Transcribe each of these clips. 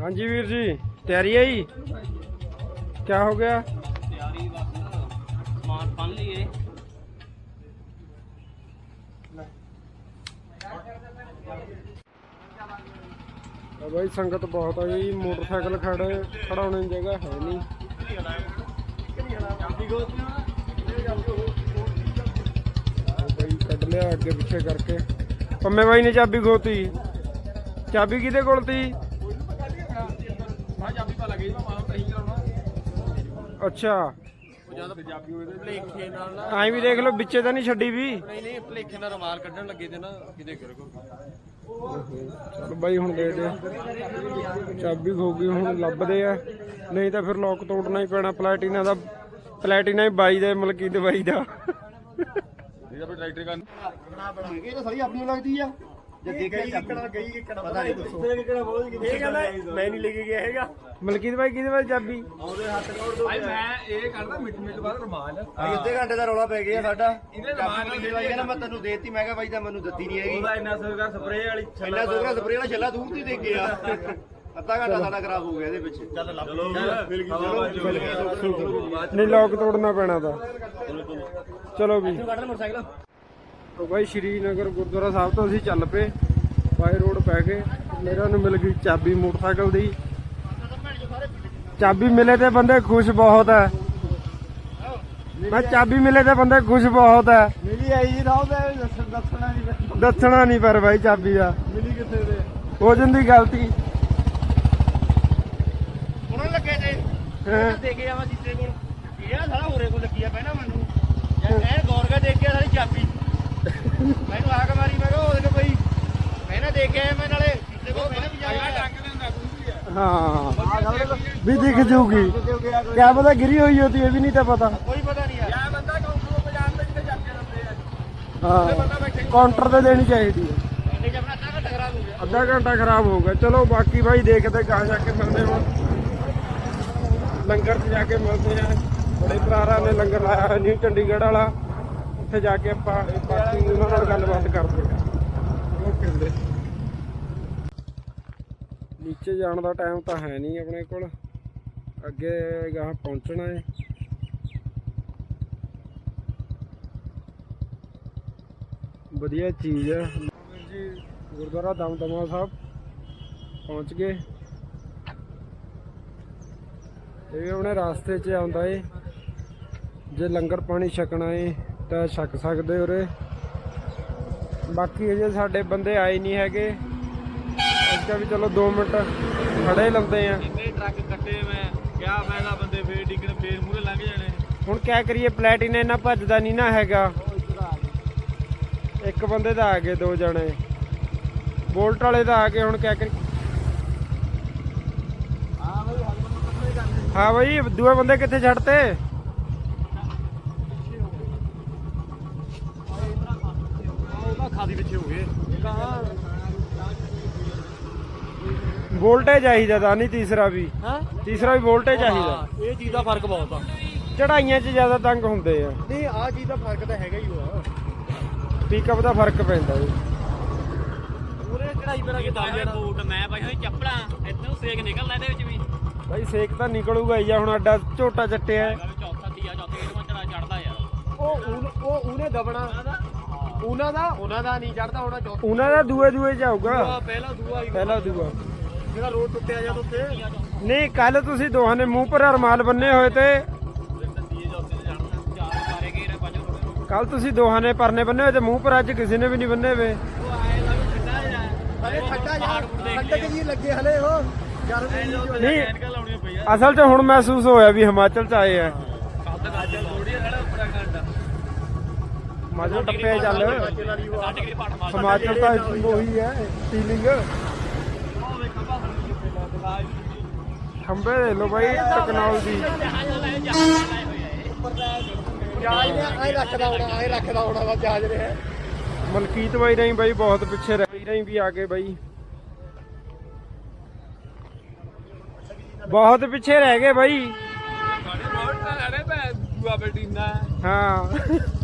ਹਾਂਜੀ ਵੀਰ ਜੀ ਤਿਆਰੀ ਹੈ ਜੀ? ਕੀ ਹੋ ਗਿਆ? ਤਿਆਰੀ ਬਸ ਸਮਾਨ ਬੰਨ ਲਈਏ। ਆ ਬਾਈ ਸੰਗਤ ਬਹੁਤ ਆ ਜੀ ਮੋਟਰਸਾਈਕਲ ਖੜੇ ਖੜਾਉਣੇ ਦੀ ਜਗ੍ਹਾ ਹੈ ਨਹੀਂ। ਆ ਬਾਈ ਕੱਢ ਲਿਆ ਅੱਗੇ ਪਿੱਛੇ ਕਰਕੇ। ਪੰਮੇ ਬਾਈ ਨੇ ਚਾਬੀ ਖੋਤੀ। ਚਾਬੀ ਕਿਹਦੇ ਕੋਲ ਤੀ? ਲੱਗੇ ਮੈਂ ਮਾਂ ਤਹੀਂ ਕਰਾਉਣਾ। ਅੱਛਾ। ਉਹ ਜਦ ਪੰਜਾਬੀ ਹੋਏ ਤੇ ਭਲੇਖੇ ਨਾਲ ਨਾ ਐਂ ਵੀ ਦੇਖ ਲਓ ਵਿੱਚੇ ਤਾਂ ਨਹੀਂ ਛੱਡੀ ਵੀ। ਨਹੀਂ ਨਹੀਂ ਭਲੇਖੇ ਨਾਲ ਰੁਮਾਲ ਕੱਢਣ ਲੱਗੇ ਤੇ ਨਾ ਕਿਤੇ ਗਿਰ ਕੋ ਚਲ ਬਾਈ ਹੁਣ ਦੇ ਦੇ ਚਾਬੀ ਖੋ ਗਈ ਹੁਣ ਲੱਭਦੇ ਆ। ਨਹੀਂ ਤਾਂ ਫਿਰ ਲੋਕ ਤੋੜਨਾ ਹੀ ਪੈਣਾ ਪਲੈਟੀਨਾ ਦਾ ਪਲੈਟੀਨਾ ਹੀ ਬਾਈ ਦਾ ਮਲਕੀ ਦੇ। ਬਾਈ ਦਾ ਇਹਦਾ ਵੀ ਟਰੈਕਟਰ ਕਰਨ ਇਹ ਤਾਂ ਸਾਰੀ ਆਪਣੀ ਲੱਗਦੀ ਆ। ਜੇ ਦੇਖਿਆ ਕਿੱਕਣਾ ਗਈ ਕਿੱਕਣਾ ਪਤਾ ਨਹੀਂ ਦੱਸੋ। ਇਹ ਕਿੱਕਣਾ ਬੋਲ ਕੇ ਇਹ ਕਹਿੰਦਾ ਮੈਂ ਨਹੀਂ ਲੈ ਕੇ ਗਿਆ ਹੈਗਾ। ਮਲਕੀ ਦੇ ਕਿਹਦੇ ਵੱਲ ਚਾਬੀ? ਭਾਈ ਮੈਂ ਇਹ ਕਰਦਾ ਮਿੰਟ ਮਿੰਟ ਬਾਅਦ ਰੁਮਾਲ। ਭਾਈ ਅੱਧੇ ਘੰਟੇ ਦਾ ਰੌਲਾ ਪੈ ਗਿਆ ਸਾਡਾ। ਇਹਨੇ ਰੁਮਾਲ ਨਾਲ ਬਾਈ ਕਹਿੰਦਾ ਮੈਂ ਤੈਨੂੰ ਦੇਤੀ ਮੈਂ ਕਿਹਾ ਬਾਈ ਤਾਂ ਮੈਨੂੰ ਦਿੱਤੀ ਨਹੀਂ ਹੈਗੀ। ਉਹਦਾ ਇੰਨਾ ਸਰਗਾ ਸਪਰੇਅ ਵਾਲੀ ਇੰਨਾ ਸੋਹਣਾ ਸਪਰੇ ਵਾਲਾ ਛੱਲਾ ਦੂਰ ਦੀ ਦੇ ਗਿਆ। ਅੱਧਾ ਘੰਟਾ ਸਾਡਾ ਖਰਾਬ ਹੋ ਗਿਆ ਇਹਦੇ ਵਿੱਚ। ਚੱਲ ਲੱਭ ਚਲੋ ਮਿਲ ਗਈ ਨਹੀਂ ਲੋਕ ਤੋੜਨਾ ਪੈਣਾ ਤਾਂ। ਚਲੋ ਵੀ ਮੋਟਰਸਾਈਕਲ। ਉਹ ਬਾਈ ਸ਼੍ਰੀਨਗਰ ਗੁਰਦੁਆਰਾ ਸਾਹਿਬ ਤੋਂ ਅਸੀਂ ਚੱਲ ਪਏ ਬਾਈ ਰੋਡ ਪੈ ਗਏ ਮੇਰਾ ਨੂੰ ਮਿਲ ਗਈ ਚਾਬੀ ਮੋਟਰਸਾਈਕਲ ਦੀ। ਚਾਬੀ ਮਿਲੇ ਤੇ ਬੰਦੇ ਖੁਸ਼ ਬਹੁਤ ਹੈ ਮੈਂ ਚਾਬੀ ਮਿਲੇ ਤੇ ਬੰਦੇ ਖੁਸ਼ ਬਹੁਤ ਹੈ ਮਿਲੀ ਆਈ ਜੀ ਰਾਹ ਦਾ ਦੱਸਣਾ ਨਹੀਂ ਦੱਸਣਾ ਨਹੀਂ ਪਰ ਬਾਈ ਚਾਬੀ ਦਾ। ਮਿਲੀ ਕਿੱਥੇ ਦੇ ਹੋ ਜਾਂਦੀ ਗਲਤੀ। ਉਹਨਾਂ ਲੱਗੇ ਤੇ। ਹੈਂ। ਦੇ ਕੇ ਆਵਾ ਜਿੱਤੇ ਕੋਲ। ਇਹ ਸਾਲਾ ਹੋਰੇ ਕੋਲ ਲੱਗੀ ਆ ਪਹਿਣਾ ਮੈਨੂੰ। ਇਹ ਗੌਰ ਕੇ ਦੇਖ ਕੇ ਸਾਲੀ ਚਾਬੀ। ਮੈਨੂੰ ਆਗ ਮਾਰੀ ਮੈਂ ਕਿਹਾ ਉਹਦੇ ਕੋਲ ਬਈ ਪਹਿਣਾ ਦੇਖ ਕੇ ਆਇਆ ਮੈਂ ਨਾਲੇ ਜਿੱਤੇ ਕੋਲ ਪਹਿਣਾ ਵੀ ਜਾਇਆ ਹਾਂ। ਵੀ ਦਿਖ ਜੂਗੀ। ਕਿਆ ਪਤਾ ਗਿਰੀ ਹੋਈ ਹੋਤੀ ਇਹ ਵੀ ਨਹੀਂ ਤਾਂ ਪਤਾ। ਕੋਈ ਪਤਾ ਨਹੀਂ ਯਾਰ। ਯਾ ਬੰਦਾ ਕਾਊਂਟਰ ਤੋਂ ਪਜਾਣ ਤੇ ਜਿੱਥੇ ਚਾਬੀਆਂ ਦਿੰਦੇ ਆ। ਹਾਂ। ਕਾਊਂਟਰ ਤੇ ਦੇਣੀ ਚਾਹੀਦੀ ਹੈ। ਇੰਨੇ ਚ ਆਪਣਾ ਅੱਧਾ ਘੰਟਾ ਖਰਾਬ ਹੋ ਗਿਆ। ਅੱਧਾ ਘੰਟਾ ਖਰਾਬ ਹੋ ਗਿਆ। ਚਲੋ ਬਾਕੀ ਭਾਈ ਦੇਖਦੇ ਕਹਾਂ ਜਾ ਕੇ ਮਿਲਦੇ ਹਾਂ। ਲੰਗਰ 'ਚ ਜਾ ਕੇ ਮਿਲਦੇ ਆ ਬੜੇ ਭਰਾਰਾਂ ਨੇ ਲੰਗਰ ਲਾਇਆ ਨਿਊ ਚੰਡੀਗੜ੍ਹ ਵਾਲਾ। ਉੱਥੇ ਜਾ ਕੇ ਆਪਾਂ ਬਾਕੀ ਉਹਨਾਂ ਨਾਲ ਗੱਲਬਾਤ ਕਰਦੇ ਆ ਓਕੇ ਵੀਰੇ। ਨੀਚੇ ਜਾਣ ਦਾ ਟਾਈਮ ਤਾਂ ਹੈ ਨਹੀਂ ਆਪਣੇ ਕੋਲ। ਅੱਗੇ ਗਾਂ ਪਹੁੰਚਣਾ ਹੈ। ਵਧੀਆ ਚੀਜ਼ ਹੈ। ਜੀ ਗੁਰਦੁਆਰਾ ਦਮਦਮਾ ਸਾਹਿਬ ਪਹੁੰਚ ਗਏ। ਇਹ ਵੀ ਆਪਣੇ ਰਾਸਤੇ 'ਚ ਆਉਂਦਾ ਏ। ਜੇ ਲੰਗਰ ਪਾਣੀ ਛਕਣਾ ਏ। ਤਾਂ ਛਕ ਸਕਦੇ ਉਰੇ। ਬਾਕੀ ਅਜੇ ਸਾਡੇ ਬੰਦੇ ਆਏ ਨਹੀਂ ਹੈਗੇ। ਅੱਛਾ ਵੀ ਚਲੋ 2 ਮਿੰਟ ਖੜੇ ਲੰਦੇ ਆ। ਇੰਨੇ ਟਰੱਕ ਕੱਟੇ ਮੈਂ ਕਿਆ ਫਾਇਦਾ ਬੰਦੇ ਫੇਰ ਡਿੱਗਣ ਫੇਰ ਮੂਰੇ ਲੰਘ ਜਾਣੇ। ਹੁਣ ਕਿਆ ਕਰੀਏ ਪਲੈਟੀਨਾ ਇਹਨਾਂ ਭੱਜਦਾ ਨਹੀਂ ਨਾ ਹੈਗਾ। ਇੱਕ ਬੰਦੇ ਦਾ ਆ ਗਏ ਦੋ ਜਣੇ। ਬੋਲਟ ਵਾਲੇ ਦਾ ਆ ਗਏ ਹੁਣ ਕਿਆ ਕਰੀ ਹਾਂ ਬਈ ਦੂਏ ਬੰਦੇ ਕਿੱਥੇ ਛੱਡਤੇ ਉਹਦਾ ਖਾਦੀ ਪਿੱਛੇ ਹੋ ਗਏ ਵੋਲਟੇਜ ਚਾਹੀਦਾ ਤਾਂ ਨਹੀਂ ਤੀਸਰਾ ਵੀ। ਹਾਂ? ਤੀਸਰਾ ਵੀ ਵੋਲਟੇਜ ਚਾਹੀਦਾ। ਇਹ ਚੀਜ਼ ਦਾ ਫ਼ਰਕ ਬਹੁਤ ਆ। ਚੜਾਈਆਂ 'ਚ ਜ਼ਿਆਦਾ ਤੰਗ ਹੁੰਦੇ ਆ। ਨਹੀਂ ਆਹ ਚੀਜ਼ ਦਾ ਫ਼ਰਕ ਤਾਂ ਹੈਗਾ ਹੀ ਉਹ ਪਿਕਅਪ ਦਾ ਫ਼ਰਕ ਪੈਂਦਾ ਜੀ। ਪੂਰੇ ਚੜਾਈ ਪਰ ਕੇ ਤਾਂ ਇਹ ਬੂਟ ਮੈਂ ਪਾਈ ਹੋਈ ਚੱਪਲਾਂ ਇੱਥੋਂ ਸੇਕ ਨਿਕਲਦਾ ਇਹਦੇ ਵਿੱਚ ਵੀ। ਬਾਈ ਸੇਕ ਤਾਂ ਨਿਕਲੂਗਾ ਹੀ ਆ ਹੁਣ ਅੱਡਾ ਝੋਟਾ ਚੱਟਿਆ। ਹੈ। ਚੌਥਾ ਤੀਆ ਚੌਥੇ ਇਹਨੂੰ ਚੜਾ ਚੜਦਾ ਯਾਰ। ਉਹ ਉਹ ਉਹਨੇ ਦਬਣਾ। ਉਹਨਾਂ ਦਾ? ਉਹਨਾਂ ਦਾ ਨਹੀਂ ਚੜਦਾ ਹੋਣਾ ਚੌਥਾ ਉਹਨਾਂ ਦਾ ਦੂਏ ਦੂਏ ਜਾਊਗਾ। ਪਹਿਲਾ ਦੂਆ ਹੀ ਪਹਿਲਾ ਦੂਆ। ਜਿਹੜਾ ਰੋਡ ਟੁੱਟਿਆ ਜਾਂ ਉੱਤੇ ਨਹੀਂ ਕੱਲ ਤੁਸੀਂ ਦੋਹਾਂ ਨੇ ਮੂੰਹ ਪਰ ਰਮਾਲ ਬੰਨੇ ਹੋਏ ਤੇ ਕੱਲ ਤੁਸੀਂ ਦੋਹਾਂ ਨੇ ਪਰਨੇ ਬੰਨੇ ਹੋਏ ਤੇ ਮੂੰਹ ਪਰ ਅੱਜ ਕਿਸੇ ਨੇ ਵੀ ਨਹੀਂ ਬੰਨੇ ਵੇ। ਠੰਡਾ ਠੱਡਾ ਜੀ ਲੱਗੇ ਹਲੇ ਉਹ। ਨਹੀਂ ਅਸਲ 'ਚ ਹੁਣ ਮਹਿਸੂਸ ਹੋਇਆ ਵੀ ਹਿਮਾਚਲ 'ਚ ਆਏ ਆ ਕੱਦ ਗਾਜਲ ਥੋੜੀ ਆ ਖੜਾ ਉੱਪਰ ਘੰਟਾ ਹਿਮਾਚਲ ਟੱਪੇ ਚੱਲ। ਹਿਮਾਚਲ ਤਾਂ ਉਹੀ ਹੈ ਫੀਲਿੰਗ ਖੰਬੇ ਦੇ ਲੋ ਬਾਈ ਟੈਕਨੋਲੋਜੀ ਜਹਾਜ਼ ਲਾਏ ਜਹਾਜ਼ ਲਾਏ ਹੋਏ ਆ ਇਹ। ਜਹਾਜ਼ ਨੇ ਆਏ ਰੱਖਦਾ ਹੋਣਾ ਆਏ ਰੱਖਦਾ ਹੋਣਾ ਵਾ ਜਹਾਜ਼ ਨੇ। ਮਲਕੀਤ ਬਾਈ ਨਹੀਂ ਬਾਈ ਬਹੁਤ ਪਿੱਛੇ ਰਹਿ ਰਹੀ ਵੀ ਆ ਗਏ ਬਾਈ। ਬਹੁਤ ਪਿੱਛੇ ਰਹਿ ਗਏ ਬਾਈ। ਤਾਂ ਦੂਆ ਹਾਂ।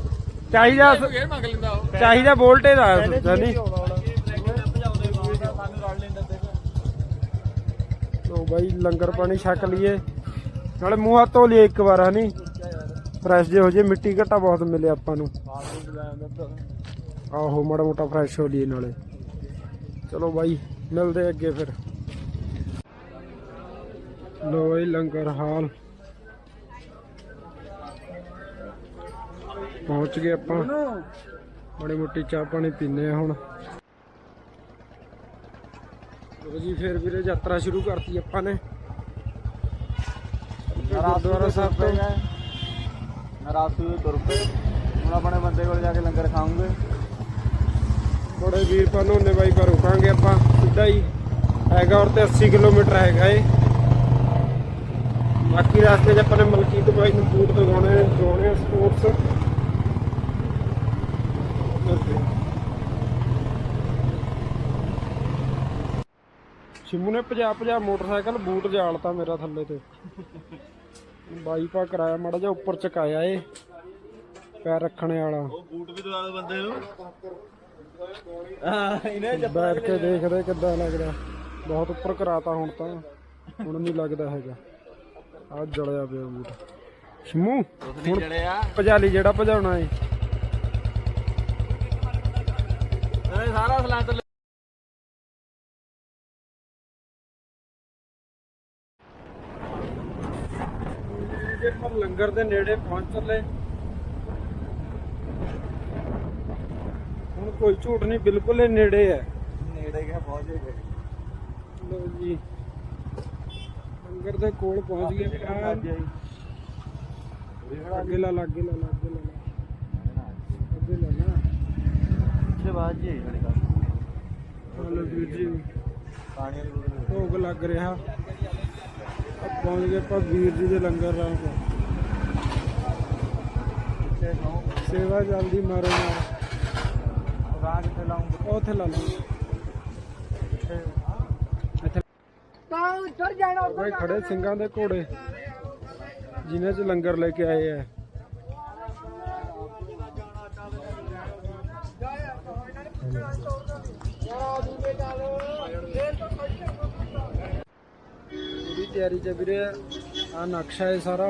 ਚਾਹੀਦਾ ਫੇਰ ਮੰਗ ਲੈਂਦਾ ਉਹ। ਚਾਹੀਦਾ ਵੋਲਟੇਜ ਆ ਨਹੀਂ? ਤੋ ਬਾਈ ਲੰਗਰ ਪਾਣੀ ਛਕ ਲਈਏ। ਨਾਲੇ ਮੂੰਹ ਹੱਥ ਧੋ ਲਈਏ ਇੱਕ ਵਾਰ ਹਨੀ ਫਰੈਸ਼ ਜੇ ਹੋ ਜੇ ਮਿੱਟੀ ਘਟਾ ਬਹੁਤ ਮਿਲੇ ਆਪਾਂ ਨੂੰ। ਆਹੋ ਮਾੜਾ ਮੋਟਾ ਫਰੈਸ਼ ਹੋ ਲਈਏ ਨਾਲੇ। ਚਲੋ ਬਾਈ ਮਿਲਦੇ ਅੱਗੇ ਫਿਰ। ਲੋ ਲੰਗਰ ਹਾਲ। ਪਹੁੰਚ ਗਏ ਆਪਾਂ। ਮਾੜੀ ਮੋਟੀ ਚਾਹ ਪਾਣੀ ਪੀਨੇ ਆ ਹੁਣ। ਲੋ ਜੀ ਫਿਰ ਵੀਰੇ ਯਾਤਰਾ ਸ਼ੁਰੂ ਕਰਤੀ ਆਪਾਂ ਨੇ। ਗੁਰਦੁਆਰਾ ਸਾਹਿਬ ਤੋਂ। ਨਰਾਸੂ ਦੇ ਤੁਰ ਪਏ। ਹੁਣ ਆਪਣੇ ਬੰਦੇ ਕੋਲ ਜਾ ਕੇ ਲੰਗਰ ਖਾਵਾਂਗੇ ਬੜੇ ਵੀਰ ਪਨੋਨੇ ਬਾਈ ਪਰ ਰੁਕਾਂਗੇ ਆਪਾਂ। ਸਿੱਧਾ ਹੀ। ਹੈਗਾ ਔਰ ਤੇ 80 ਕਿਲੋਮੀਟਰ ਹੈਗਾ ਏ। ਬਾਕੀ ਰਸਤੇ 'ਚ ਆਪਾਂ ਨੇ ਮਲਕੀਤ ਬਾਈ ਨੂੰ ਬੂਟ ਦਿਖਾਉਣੇ ਆ ਸਪੋਰਟਸ ਸ਼ਿਮੂ ਨੇ ਭਜਾ ਭਜਾ ਮੋਟਰਸਾਈਕਲ ਬੂਟ ਜਾਲਤਾ ਮੇਰਾ ਥੱਲੇ ਤੇ। ਬਾਈ ਪਾ ਕਰਾਇਆ ਮਾੜਾ ਜਿਹਾ ਉੱਪਰ ਚਕਾਇਆ ਏ ਪੈਰ ਰੱਖਣੇ ਵਾਲਾ। ਉਹ ਬੂਟ ਵੀ ਦਵਾ ਦੋ ਬੰਦੇ ਨੂੰ। ਹਾਂ ਇਹਨੇ ਬੈਠ ਕੇ ਦੇਖਦੇ ਕਿੱਦਾਂ ਲੱਗਦਾ। ਬਹੁਤ ਉੱਪਰ ਕਰਾਤਾ ਹੁਣ ਤਾਂ ਹੁਣ ਨਹੀਂ ਲੱਗਦਾ ਹੈਗਾ। ਆ ਜਲਿਆ ਪਿਆ ਬੂਟ। ਸ਼ਮੂ ਭਜਾਲੀ ਜਿਹੜਾ ਭਜਾਉਣਾ ਏ। ਇਹ ਸਾਰਾ ਸਲਾਤ ਜੇ ਆਪਾਂ ਲੰਗਰ ਦੇ ਨੇੜੇ ਪਹੁੰਚ ਚੱਲੇ। ਹੁਣ ਕੋਈ ਝੂਠ ਨਹੀਂ ਬਿਲਕੁਲ ਹੀ ਨੇੜੇ ਹੈ। ਨੇੜੇ ਗਿਆ ਪਹੁੰਚ ਗਏ। ਲੋ ਜੀ। ਲੰਗਰ ਦੇ ਕੋਲ ਪਹੁੰਚ ਗਏ ਅੱਗੇ ਲਾ ਲਾ ਅੱਗੇ ਲਾ ਲਾ। ਅੱਗੇ ਲਾ ਲਾ। ਅੱਗੇ ਲਾ ਲਾ। ਪਿੱਛੇ ਬਾਅਦ ਜੀ ਹਲੋ ਵੀਰ ਜੀ। ਪਾਣੀ ਦੀ ਬੋਤਲ ਭੋਗ ਲੱਗ ਰਿਹਾ। ਆ ਪਹੁੰਚ ਗਏ ਆਪਾਂ ਵੀਰ ਜੀ ਦੇ ਲੰਗਰ ਤੋਂ। ਪਿੱਛੇ ਖਾਓ ਸੇਵਾ ਜਲਦੀ ਮਾਰੋ ਰਾਹ ਕਿੱਥੇ ਲਾਉਂਗੇ ਉਹ ਉੱਥੇ ਲਾ ਲਾ ਪਿੱਛੇ ਇੱਥੇ। ਬਾਈ ਖੜੇ ਸਿੰਘਾਂ ਦੇ ਘੋੜੇ ਜਿਨ੍ਹਾਂ 'ਚ ਲੰਗਰ ਲੈ ਕੇ ਆਏ ਆ। पूरी तैयारी चल रही है नक्शा है सारा।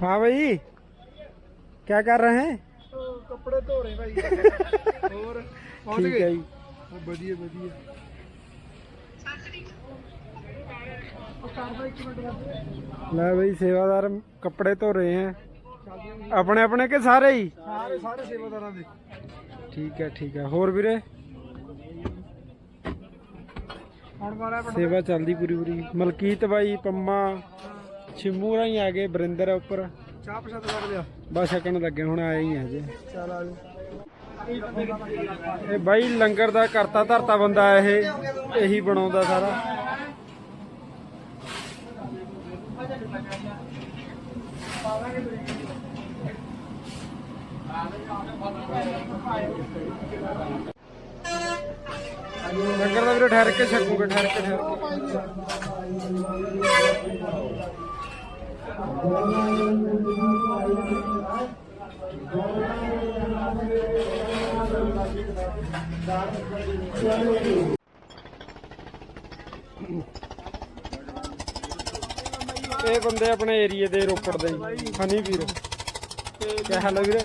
हाँ भाई क्या कर रहे हैं? ਹੋਰ ਲੈ ਬਈ ਸੇਵਾਦਾਰ ਕੱਪੜੇ ਧੋ ਰਹੇ ਹੈ। ਆਪਣੇ ਆਪਣੇ ਕੇ ਸਾਰੇ ਹੀ? ਸਾਰੇ ਸਾਰੇ ਸੇਵਾਦਾਰਾਂ ਦੇ। ਠੀਕ ਹੈ ਠੀਕ ਹੈ। ਹੋਰ ਵੀਰੇ? ਸੇਵਾ ਚੱਲਦੀ ਪੂਰੀ ਪੂਰੀ। ਮਲਕੀਤ ਬਾਈ ਪੰਮਾ ਛਿਮੂ ਰਾਹੀਂ ਆ ਗਏ ਬਰਿੰਦਰ ਉੱਪਰ। ਚਾਹ ਪਛਾਤ ਲੱਗ ਲਿਆ ਬਸ ਛਕਣ ਲੱਗੇ ਹੁਣ ਆਏ ਹੀ ਆ ਜੇ ਚਲ ਆ ਲਓ ਇਹ ਬਾਈ ਲੰਗਰ ਦਾ ਕਰਤਾ ਧਰਤਾ ਬੰਦਾ ਇਹ, ਇਹੀ ਬਣਾਉਂਦਾ ਸਾਰਾ। ਲੰਗਰ ਦਾ ਵੀਰੇ ਠਹਿਰ ਕੇ ਛਕੂਗੇ, ਠਹਿਰ ਕੇ ਠਹਿਰ ਕੇ। ਇਹ ਬੰਦੇ ਆਪਣੇ ਏਰੀਏ ਦੇ ਰੋਪੜ ਦੇ ਜੀ। ਹਨੀ ਵੀਰ। ਕੀ ਹਾਲ ਹੈ ਵੀਰੇ?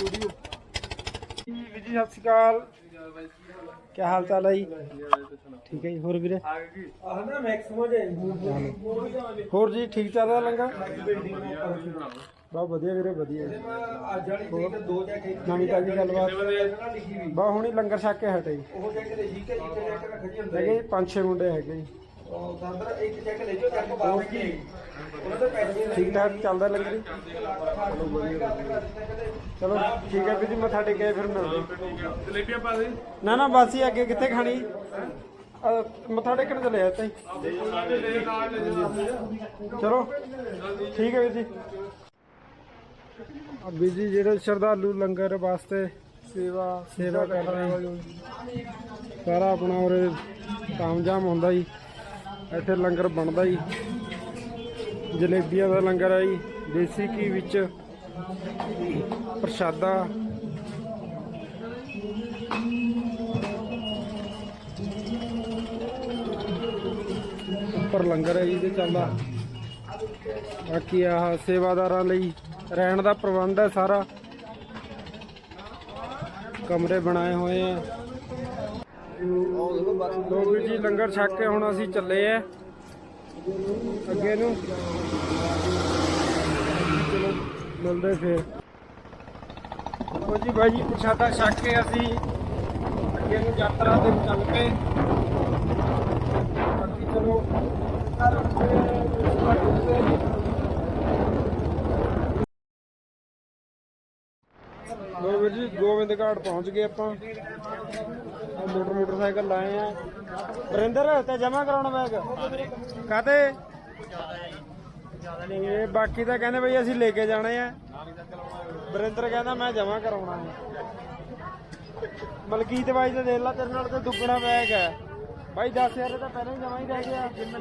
ਵੀਰ ਜੀ, ਸਤਿ ਸ਼੍ਰੀ ਅਕਾਲ। ਕੀ ਹਾਲ ਚਾਲ ਹੈ ਜੀ? ਠੀਕ ਹੈ ਜੀ, ਹੋਰ ਵੀਰੇ? ਆਹ ਨਾ ਮੈਕਸਿਮਮ ਜੇ ਹੋਰ ਜੀ, ਠੀਕ ਚੱਲਦਾ ਲੰਗਾ ਬਹੁਤ ਵਧੀਆ ਵੀਰੇ ਵਧੀਆ। ਅੱਜ ਵਾਲੀ ਤਰੀਕ ਦੋ ਚੈੱਕ ਨਵੀਂ ਤਾਜੀ ਗੱਲਬਾਤ। ਲਿਖੀ ਵੀ। ਬਾ ਹੁਣੀ ਲੰਗਰ ਛਕ ਕੇ ਹਟੇ। ਜੀ ਉਹ ਚੈੱਕ ਦੇ ਠੀਕ ਹੈ ਜੀ ਚੈੱਕ ਰੱਖੀ ਅੰਦਰ ਹੈਗੇ ਜੀ ਪੰਜ ਛੇ ਮੁੰਡੇ ਹੈਗੇ ਜੀ। ਉਹ ਸੰਦਰ ਇੱਕ ਚੈੱਕ ਲੈ ਜਾਓ ਚੈੱਕ ਬਾਅਦ ਕੀ? ਉਹਨਾਂ ਦੇ ਪੈਸੇ ਠੀਕ ਠਾਕ ਚੱਲਦਾ ਲੰਗਰ ਜੀ? ਚਲੋ ਠੀਕ ਹੈ ਵੀਰ ਜੀ ਮੱਥਾ ਟੇਕੇ ਫਿਰ ਮਿਲਦੇ ਜਲੇਬੀਆਂ ਪਾ ਦੇ। ਨਾ ਨਾ ਬਸ ਹੀ ਅੱਗੇ ਕਿੱਥੇ ਖਾਣੀ? ਅਹ ਮੱਥਾ ਟੇਕਣ ਚਲੇ ਆ ਤਾਈ ਚਲੋ ਠੀਕ ਹੈ ਵੀਰ ਜੀ। ਆ ਜੀ ਜਿਹੜੇ ਸ਼ਰਧਾਲੂ ਲੰਗਰ ਵਾਸਤੇ ਸੇਵਾ ਸੇਵਾ ਕਰ ਰਹੇ ਸਾਰਾ ਆਪਣਾ ਉਰੇ ਕਾਮਯਾਬ ਹੁੰਦਾ ਜੀ। ਇੱਥੇ ਲੰਗਰ ਬਣਦਾ ਜੀ। ਜਲੇਬੀਆਂ ਦਾ ਲੰਗਰ ਆ ਜੀ। ਦੇਸੀ ਘੀ ਵਿੱਚ ਪ੍ਰਸ਼ਾਦਾ। ਉੱਪਰ ਲੰਗਰ ਹੈ ਜੀ ਤੇ ਚੱਲਦਾ। ਬਾਕੀ ਆਹ ਸੇਵਾਦਾਰਾਂ ਲਈ ਰਹਿਣ ਦਾ ਪ੍ਰਬੰਧ ਹੈ ਸਾਰਾ। ਕਮਰੇ ਬਣਾਏ ਹੋਏ ਆ। ਲੋ ਵੀਰ ਜੀ, ਲੰਗਰ ਛਕ ਕੇ ਹੁਣ ਅਸੀਂ ਚੱਲੇ ਆ। ਅੱਗੇ ਨੂੰ। ਚਲੋ, ਮਿਲਦੇ ਫੇਰ। ਲੋ ਜੀ ਬਾਈ ਜੀ, ਪ੍ਰਸ਼ਾਦਾ ਛਕ ਕੇ ਅਸੀਂ ਅੱਗੇ ਨੂੰ ਯਾਤਰਾ ਤੇ ਚੱਲ ਪਏ। ਬਾਕੀ ਚਲੋ ਘਰ ਲੋ ਵੀਰ ਜੀ ਘਾਟ ਪਹੁੰਚ ਗਏ ਆਪਾਂ। ਮੋਟਰ ਮੋਟਰਸਾਈਕਲ ਲਾਏ ਆ। ਵਰਿੰਦਰ, ਤੇ ਜਮਾ ਕਰਾਉਣਾ ਬੈਗ ਕਾਤੇ ਇਹ ਬਾਕੀ ਤਾਂ ਕਹਿੰਦੇ ਬਈ ਅਸੀਂ ਲੈ ਕੇ ਜਾਣੇ ਆ। ਵਰਿੰਦਰ ਕਹਿੰਦਾ ਮੈਂ ਜਮਾ ਕਰਾਉਣਾ ਹੈ ਮਲਕੀਤ ਬਾਈ ਤੇ ਦੇਖ ਲਾ, ਤੇਰੇ ਨਾਲ ਤੇ ਦੁੱਗਣਾ ਬੈਗ ਹੈ ਬਾਈ 10000 ਇਹ ਤਾਂ ਪਹਿਲਾਂ ਹੀ ਜਮਾ ਹੀ ਰਹਿ ਗਿਆ। ਜਿੰਮ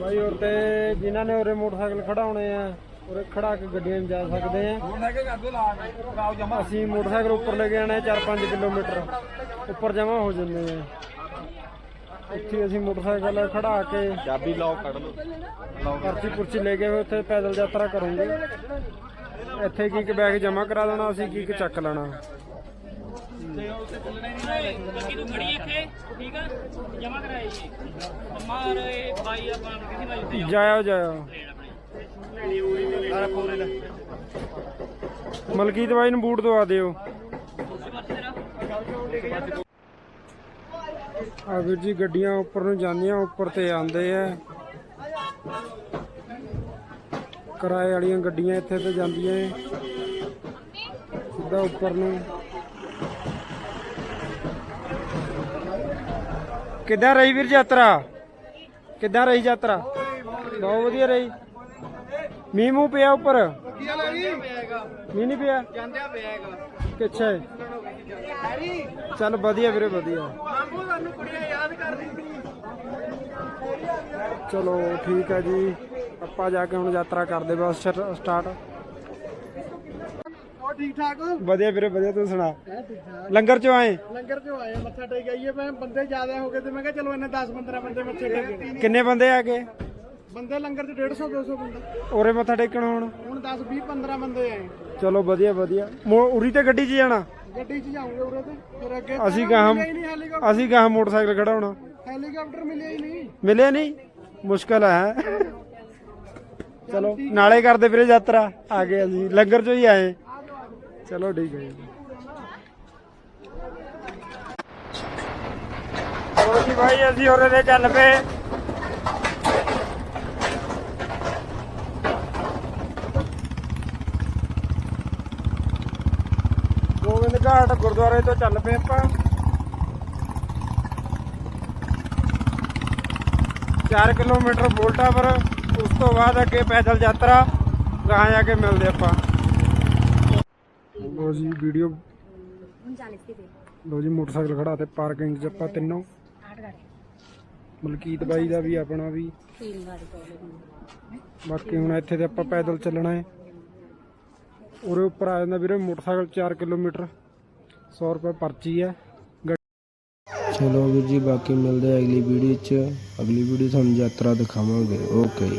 ਬਾਈ ਹੋਰ ਤੇ ਜਿਨ੍ਹਾਂ ਨੇ ਉਰੇ ਮੋਟਰਸਾਈਕਲ ਖੜਾਉਣੇ ਆ ਉਰੇ ਖੜਾ ਕੇ ਗੱਡੀਆਂ 'ਚ ਜਾ ਸਕਦੇ ਆ। ਅਸੀਂ ਮੋਟਰਸਾਈਕਲ ਉੱਪਰ ਲੈ ਕੇ ਆਣੇ 4-5 ਕਿਲੋਮੀਟਰ। ਉੱਪਰ ਜਮਾ ਹੋ ਜਾਂਦੇ ਆ। ਇੱਥੇ ਅਸੀਂ ਮੋਟਰਸਾਈਕਲ ਖੜਾ ਕੇ ਚਾਬੀ ਲੌਕ ਕੱਢ ਲਓ। ਪਰਚੀ ਪੁਰਚੀ ਲੈ ਕੇ ਉੱਥੇ ਪੈਦਲ ਯਾਤਰਾ ਕਰੂੰਗੇ। ਇੱਥੇ ਕੀ ਇੱਕ ਬੈਗ ਜਮਾ ਕਰਾ ਦੇਣਾ ਅਸੀਂ ਕੀ ਇੱਕ ਚੱਕ ਲੈਣਾ। ਬਾਕੀ ਤੂੰ ਖੜੀ ਇੱਥੇ ਠੀਕ ਆ? ਜਮਾ ਕਰਾਈ ਜੀ। ਮਾਰੇ ਭਾਈ ਆਪਾਂ ਕਿਸੇ ਭਾਈ ਉੱਤੇ ਜਾਇਓ ਜਾਇਓ। ਮਲਕੀਤ ਬਾਈ ਨੂੰ ਬੂਟ ਦਵਾ ਦਿਓ। ਆ ਵੀਰ ਜੀ ਗੱਡੀਆਂ ਉੱਪਰ ਨੂੰ ਜਾਂਦੀਆਂ ਉੱਪਰ ਤੇ ਆਉਂਦੇ ਆ। ਕਿਰਾਏ ਵਾਲੀਆਂ ਗੱਡੀਆਂ ਇੱਥੇ ਤੇ ਜਾਂਦੀਆਂ ਸਿੱਧਾ ਉੱਪਰ ਨੂੰ। ਕਿੱਦਾਂ ਰਹੀ ਵੀਰ ਯਾਤਰਾ? ਕਿੱਦਾਂ ਰਹੀ ਯਾਤਰਾ? ਬਹੁਤ ਵਧੀਆ ਰਹੀ। ਮੀਂਹ ਮੂੰਹ ਪਿਆ ਉੱਪਰ? ਮੀਂਹ ਨਹੀਂ ਪਿਆ? ਜਾਂਦਿਆ ਪਿਆ ਕਿੱਛਾ ਹੈ ਚੱਲ ਵਧੀਆ ਵੀਰੇ ਵਧੀਆ। ਮਾਮੂ ਸਾਨੂੰ ਕੁੜੀਆਂ ਯਾਦ ਕਰਦੀ ਚਲੋ ਠੀਕ ਹੈ ਜੀ। ਆਪਾਂ ਜਾ ਕੇ ਹੁਣ ਯਾਤਰਾ ਕਰਦੇ ਬਸ ਸਟਾਰਟ। ਠੀਕ ਠਾਕ ਵਧੀਆ ਵੀਰੇ ਵਧੀਆ ਤੂੰ ਸੁਣਾ? ਲੰਗਰ ਚੋਂ ਆਏ? ਲੰਗਰ ਚੋਂ ਆਏ ਮੱਥਾ ਟੇਕ ਆਈਏ। ਮੈਂ ਬੰਦੇ ਜ਼ਿਆਦਾ ਹੋ ਗਏ ਤੇ ਮੈਂ ਕਿਹਾ ਚਲੋ ਇਹਨੇ 10 15 ਬੰਦੇ ਮੱਥੇ ਟੇਕੇ ਕਿੰਨੇ ਬੰਦੇ ਆ ਗਏ? ਬੰਦੇ ਲੰਗਰ ਚ 150 200 ਬੰਦਾ। ਉਰੇ ਮੱਥਾ ਟੇਕਣ ਹੁਣ? ਹੁਣ 10 20 15 ਬੰਦੇ ਆਏ। ਚਲੋ ਵਧੀਆ ਵਧੀਆ। ਮੋ- ਉਰੀ ਤੇ ਗੱਡੀ 'ਚ ਜਾਣਾ? ਗੱਡੀ 'ਚ ਜਾਉਂਗੇ ਉਰੇ ਤੇ। ਫਿਰ ਅੱਗੇ ਅਸੀਂ ਗਾਹਾਂ ਮਿਲਿਆ ਹੀ ਨਹੀਂ ਹੈਲੀਕਾਪਟਰ। ਅਸੀਂ ਗਾਹਾਂ ਮੋਟਰਸਾਈਕਲ ਖੜਾਉਣਾ ਹੈਲੀਕਾਪਟਰ ਮਿਲਿਆ ਹੀ ਨਹੀਂ। ਮਿਲਿਆ ਨਹੀਂ? ਮੁਸ਼ਕਲ ਹੈ। ਚਲੋ ਨਾਲੇ ਕਰਦੇ ਵੀਰੇ ਯਾਤਰਾ। ਆ ਗਏ ਅਸੀਂ। ਲੰਗਰ ਚੋਂ ਹੀ ਆਏ। ਚਲੋ ਠੀਕ ਹੈ ਜੀ। ਚਲੋ ਜੀ ਭਾਈ, ਅਸੀਂ ਹੋਰੇ ਦੇ ਚੱਲ ਪਏ। ਗੋਬਿੰਦ ਘਾਟ ਗੁਰਦੁਆਰੇ ਤੋਂ ਚੱਲ ਪਏ ਆਪਾਂ। ਚਾਰ ਕਿਲੋਮੀਟਰ ਬੋਲਟਾ ਪਰ ਉਸ ਤੋਂ ਬਾਅਦ ਅੱਗੇ ਪੈਦਲ ਯਾਤਰਾ, ਗਾਹਾਂ ਜਾ ਕੇ ਮਿਲਦੇ ਆਪਾਂ। ਲੋ ਜੀ ਵੀਡੀਓ ਲੋ ਜੀ ਮੋਟਰਸਾਈਕਲ ਖੜਾ ਤੇ ਪਾਰਕਿੰਗ 'ਚ ਆਪਾਂ ਤਿੰਨੋਂ। ਮਲਕੀਤ ਬਾਈ ਦਾ ਵੀ ਆਪਣਾ ਵੀ। ਬਾਕੀ ਹੁਣ ਇੱਥੇ ਤੇ ਆਪਾਂ ਪੈਦਲ ਚੱਲਣਾ ਹੈ। ਉਰੇ ਉੱਪਰ ਆ ਜਾਂਦਾ ਵੀਰੇ ਮੋਟਰਸਾਈਕਲ 4 ਕਿਲੋਮੀਟਰ। 100 ਰੁਪਏ ਪਰਚੀ ਹੈ। ਚਲੋ ਵੀਰ ਜੀ ਬਾਕੀ ਮਿਲਦੇ ਆ ਅਗਲੀ ਵੀਡੀਓ 'ਚ। ਅਗਲੀ ਵੀਡੀਓ ਤੁਹਾਨੂੰ ਯਾਤਰਾ ਦਿਖਾਵਾਂਗੇ। ਓਕੇ